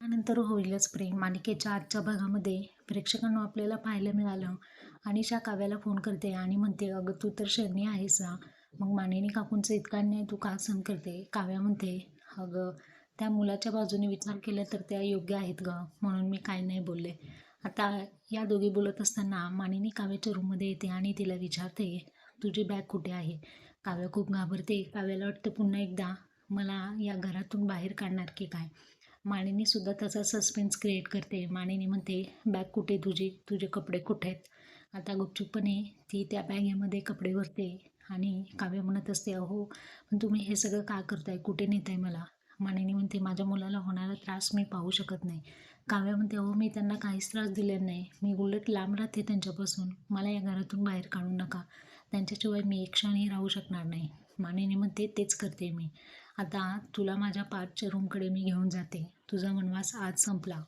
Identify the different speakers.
Speaker 1: त्यानंतर होईलच प्रेम. मालिकेच्या आजच्या भागामध्ये प्रेक्षकांना आपल्याला पाहायला मिळालं. अनिशा काव्याला फोन करते आणि म्हणते अगं तू तर शरणी आहेस ना मग मानिनी काकूंचं इतका अन्याय तू का सहन करते? काव्या म्हणते अगं त्या मुलाच्या बाजूने विचार केला तर त्या योग्य आहेत ग म्हणून मी काय नाही बोलले. आता या दोघी बोलत असताना मानिनी काव्याच्या रूममध्ये येते आणि तिला विचारते तुझी बॅग कुठे आहे? काव्या खूप घाबरते. काव्याला वाटतं पुन्हा एकदा मला या घरातून बाहेर काढणार की काय? माणिनीसुद्धा तसा त्याचा सस्पेन्स क्रिएट करते. मानिनी म्हणते बॅग कुठे तुझी? तुझे कपडे कुठे आहेत? आता गुपचूपपणे ती त्या बॅगेमध्ये कपडे भरते आणि काव्य म्हणत असते अहो पण तुम्ही हे सगळं का करताय? कुठे नेताय मला? मानिनी म्हणते माझ्या मुलाला होणारा त्रास मी पाहू शकत नाही. काव्य म्हणते अहो मी त्यांना काहीच त्रास दिलेला नाही. मी उलट लांब राहते त्यांच्यापासून. मला या घरातून बाहेर काढू नका. त्यांच्याशिवाय मी एक क्षणही राहू शकणार नाही. मानिनी म्हणते तेच करते मी. आता तुला माझ्या पार्टच्या रूमकडे मी घेऊन जाते. तुझा वनवास आज संपला.